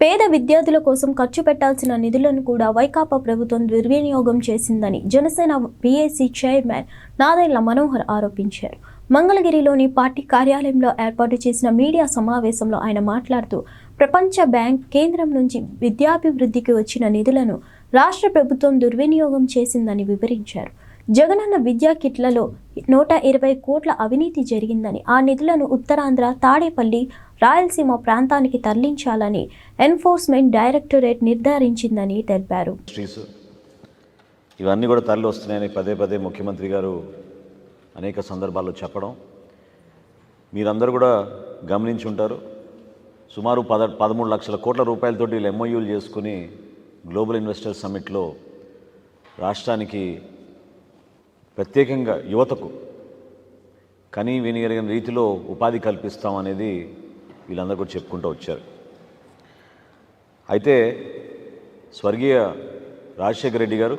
పేద విద్యార్థుల కోసం ఖర్చు పెట్టాల్సిన నిధులను కూడా వైకాపా ప్రభుత్వం దుర్వినియోగం చేసిందని జనసేన బీఏసీ చైర్మన్ నాదెళ్ళ మనోహర్ ఆరోపించారు. మంగళగిరిలోని పార్టీ కార్యాలయంలో ఏర్పాటు చేసిన మీడియా సమావేశంలో ఆయన మాట్లాడుతూ ప్రపంచ బ్యాంక్ కేంద్రం నుంచి విద్యాభివృద్ధికి వచ్చిన నిధులను రాష్ట్ర ప్రభుత్వం దుర్వినియోగం చేసిందని వివరించారు. జగనన్న విద్యా కిట్లలో నూట ఇరవై కోట్ల అవినీతి జరిగిందని ఆ నిధులను ఉత్తరాంధ్ర తాడేపల్లి రాయలసీమ ప్రాంతానికి తరలించాలని ఎన్ఫోర్స్మెంట్ డైరెక్టరేట్ నిర్ధారించిందని తెలిపారు. ఇవన్నీ కూడా తరలి వస్తున్నాయని పదే పదే ముఖ్యమంత్రి గారు అనేక సందర్భాల్లో చెప్పడం. మీరందరూ కూడా గమనించి ఉంటారు. సుమారు పద పదమూడు లక్షల కోట్ల రూపాయలతోటి వీళ్ళు ఎంఓయూలు చేసుకుని గ్లోబల్ ఇన్వెస్టర్ సమ్మిట్లో రాష్ట్రానికి ప్రత్యేకంగా యువతకు కనీ వినియరిగిన రీతిలో ఉపాధి కల్పిస్తాం అనేది వీళ్ళందరూ కూడా చెప్పుకుంటూ వచ్చారు. అయితే స్వర్గీయ రాజశేఖర రెడ్డి గారు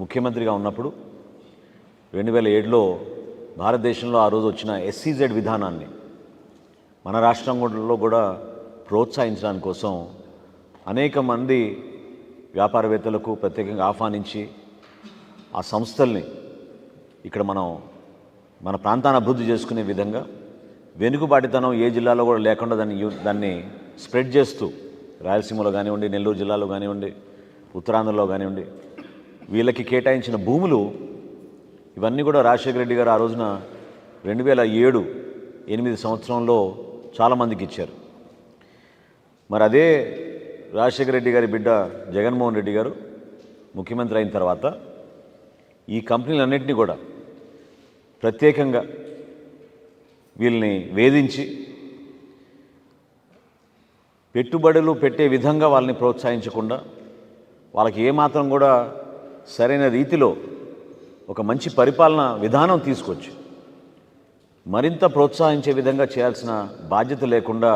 ముఖ్యమంత్రిగా ఉన్నప్పుడు రెండు వేల ఏడులో భారతదేశంలో ఆ రోజు వచ్చిన ఎస్సీజెడ్ విధానాన్ని మన రాష్ట్రంలో కూడా ప్రోత్సహించడానికి కోసం అనేక మంది వ్యాపారవేత్తలకు ప్రత్యేకంగా ఆహ్వానించి ఆ సంస్థల్ని ఇక్కడ మనం మన ప్రాంతాన్ని అభివృద్ధి చేసుకునే విధంగా వెనుకబాటితనం ఏ జిల్లాలో కూడా లేకుండా దాన్ని దాన్ని స్ప్రెడ్ చేస్తూ రాయలసీమలో కానివ్వండి నెల్లూరు జిల్లాలో కానివ్వండి ఉత్తరాంధ్రలో కానివ్వండి వీళ్ళకి కేటాయించిన భూములు ఇవన్నీ కూడా రాజశేఖర రెడ్డి గారు ఆ రోజున రెండు వేల ఏడు ఎనిమిది సంవత్సరంలో చాలామందికి ఇచ్చారు. మరి అదే రాజశేఖర రెడ్డి గారి బిడ్డ జగన్మోహన్ రెడ్డి గారు ముఖ్యమంత్రి అయిన తర్వాత ఈ కంపెనీలన్నింటినీ కూడా ప్రత్యేకంగా వీళ్ళని వేధించి పెట్టుబడులు పెట్టే విధంగా వాళ్ళని ప్రోత్సహించకుండా వాళ్ళకి ఏమాత్రం కూడా సరైన రీతిలో ఒక మంచి పరిపాలన విధానం తీసుకొచ్చి మరింత ప్రోత్సహించే విధంగా చేయాల్సిన బాధ్యత లేకుండా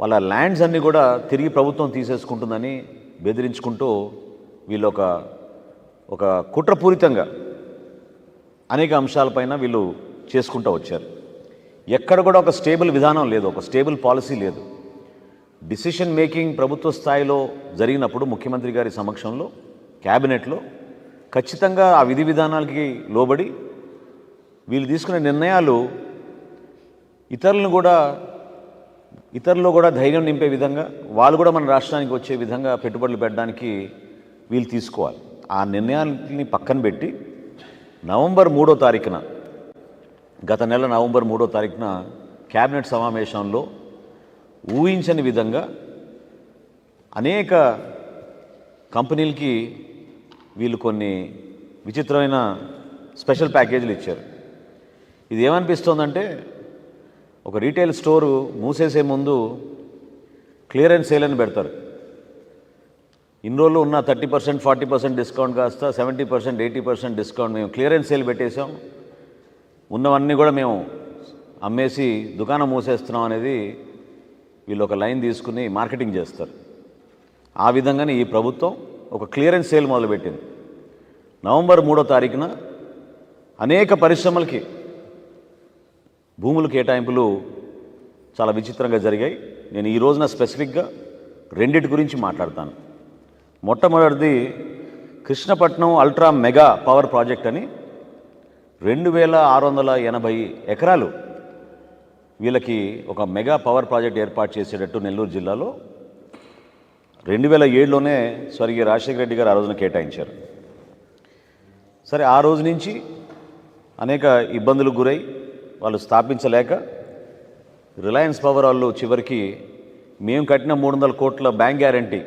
వాళ్ళ ల్యాండ్స్ అన్నీ కూడా తిరిగి ప్రభుత్వం తీసేసుకుంటుందని బెదిరించుకుంటూ వీళ్ళు ఒక ఒక కుట్రపూరితంగా అనేక అంశాలపైన వీళ్ళు చేసుకుంటూ వచ్చారు. ఎక్కడ కూడా ఒక స్టేబుల్ విధానం లేదు ఒక స్టేబుల్ పాలసీ లేదు. డిసిషన్ మేకింగ్ ప్రభుత్వ స్థాయిలో జరిగినప్పుడు ముఖ్యమంత్రి గారి సమక్షంలో క్యాబినెట్లో ఖచ్చితంగా ఆ విధి విధానాలకి లోబడి వీళ్ళు తీసుకునే నిర్ణయాలు ఇతరులను కూడా ఇతరులు కూడా ధైర్యం నింపే విధంగా వాళ్ళు కూడా మన రాష్ట్రానికి వచ్చే విధంగా పెట్టుబడులు పెట్టడానికి వీళ్ళు తీసుకోవాలి. ఆ నిర్ణయాలని పక్కన పెట్టి నవంబర్ మూడో తారీఖున గత నెల నవంబర్ మూడో తారీఖున క్యాబినెట్ సమావేశంలో ఊహించని విధంగా అనేక కంపెనీలకి వీళ్ళు కొన్ని విచిత్రమైన స్పెషల్ ప్యాకేజీలు ఇచ్చారు. ఇది ఏమనిపిస్తోందంటే ఒక రీటైల్ స్టోరు మూసేసే ముందు క్లియరెన్స్ సేల్ అని పెడతారు. ఇన్ని రోజులు ఉన్న thirty percent forty percent discount కాస్త seventy percent eighty percent discount మేము క్లియరెన్స్ సేల్ పెట్టేసాం ఉన్నవన్నీ కూడా మేము అమ్మేసి దుకాణం మూసేస్తున్నాం అనేది వీళ్ళు ఒక లైన్ తీసుకుని మార్కెటింగ్ చేస్తారు. ఆ విధంగానే ఈ ప్రభుత్వం ఒక క్లియరెన్స్ సేల్ మొదలుపెట్టింది. నవంబర్ మూడో తారీఖున అనేక పరిశ్రమలకి భూముల కేటాయింపులు చాలా విచిత్రంగా జరిగాయి. నేను ఈ రోజున స్పెసిఫిక్గా రెండిటి గురించి మాట్లాడతాను. మొట్టమొదటిది Krishnapatnam ultra mega power project అని రెండు వేల ఆరు వందల ఎనభై ఎకరాలు వీళ్ళకి ఒక మెగా పవర్ ప్రాజెక్ట్ ఏర్పాటు చేసేటట్టు నెల్లూరు జిల్లాలో రెండు వేల ఏడులోనే స్వర్గీయ రాజశేఖర రెడ్డి గారు ఆ రోజున కేటాయించారు. సరే ఆ రోజు నుంచి అనేక ఇబ్బందులకు గురై వాళ్ళు స్థాపించలేక రిలయన్స్ పవర్ వాళ్ళు చివరికి మేము కట్టిన మూడు వందల కోట్ల బ్యాంక్ గ్యారంటీ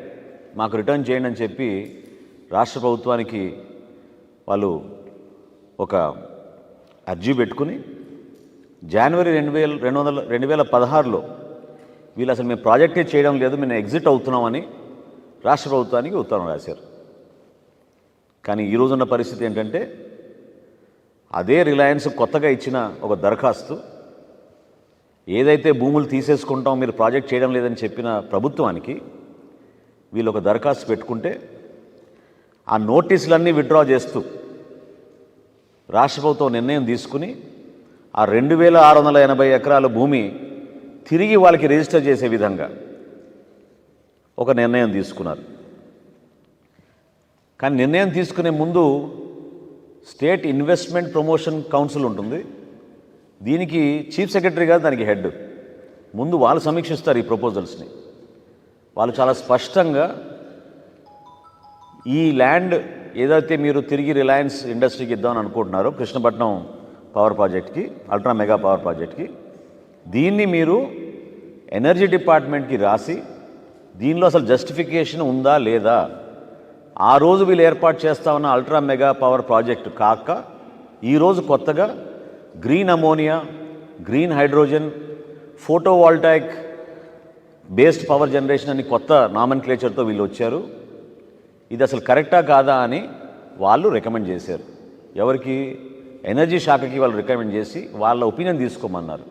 మాకు రిటర్న్ చేయండి అని చెప్పి రాష్ట్ర ప్రభుత్వానికి వాళ్ళు ఒక అర్జీ పెట్టుకుని జనవరి రెండు వేల రెండు వందల రెండు వేల పదహారులో వీళ్ళు అసలు మేము ప్రాజెక్టే చేయడం లేదు మేము ఎగ్జిట్ అవుతున్నామని రాష్ట్ర ప్రభుత్వానికి ఉత్తరం రాశారు. కానీ ఈ రోజున్న పరిస్థితి ఏంటంటే అదే రిలయన్స్ కొత్తగా ఇచ్చిన ఒక దరఖాస్తు ఏదైతే భూములు తీసేసుకుంటాం మీరు ప్రాజెక్ట్ చేయడం లేదని చెప్పిన ప్రభుత్వానికి వీళ్ళు ఒక దరఖాస్తు పెట్టుకుంటే ఆ నోటీసులన్నీ విత్డ్రా చేస్తూ రాష్ట్ర ప్రభుత్వం నిర్ణయం తీసుకుని ఆ రెండు వేల ఆరు వందల ఎనభై ఎకరాల భూమి తిరిగి వాళ్ళకి రిజిస్టర్ చేసే విధంగా ఒక నిర్ణయం తీసుకున్నారు. కానీ నిర్ణయం తీసుకునే ముందు స్టేట్ ఇన్వెస్ట్మెంట్ ప్రమోషన్ కౌన్సిల్ ఉంటుంది. దీనికి చీఫ్ సెక్రటరీ గారు దానికి హెడ్. ముందు వాళ్ళు సమీక్షిస్తారు ఈ ప్రపోజల్స్ని. వాళ్ళు చాలా స్పష్టంగా ఈ ల్యాండ్ ఏదైతే మీరు తిరిగి రిలయన్స్ ఇండస్ట్రీకి ఇద్దామని అనుకుంటున్నారో కృష్ణపట్నం పవర్ ప్రాజెక్ట్కి అల్ట్రా మెగా పవర్ ప్రాజెక్ట్కి దీన్ని మీరు ఎనర్జీ డిపార్ట్మెంట్కి రాసి దీనిలో అసలు జస్టిఫికేషన్ ఉందా లేదా? ఆ రోజు వీళ్ళు ఏర్పాటు చేస్తా ఉన్న అల్ట్రా మెగా పవర్ ప్రాజెక్ట్ కాక ఈరోజు కొత్తగా green ammonia green hydrogen photovoltaic based power generation అని కొత్త నామన్ క్లేచర్తో వీళ్ళు వచ్చారు. ఇది అసలు కరెక్టా కాదా అని వాళ్ళు రికమెండ్ చేశారు. ఎవరికి? ఎనర్జీ శాఖకి వాళ్ళు రికమెండ్ చేసి వాళ్ళ ఒపీనియన్ తీసుకోమన్నారు.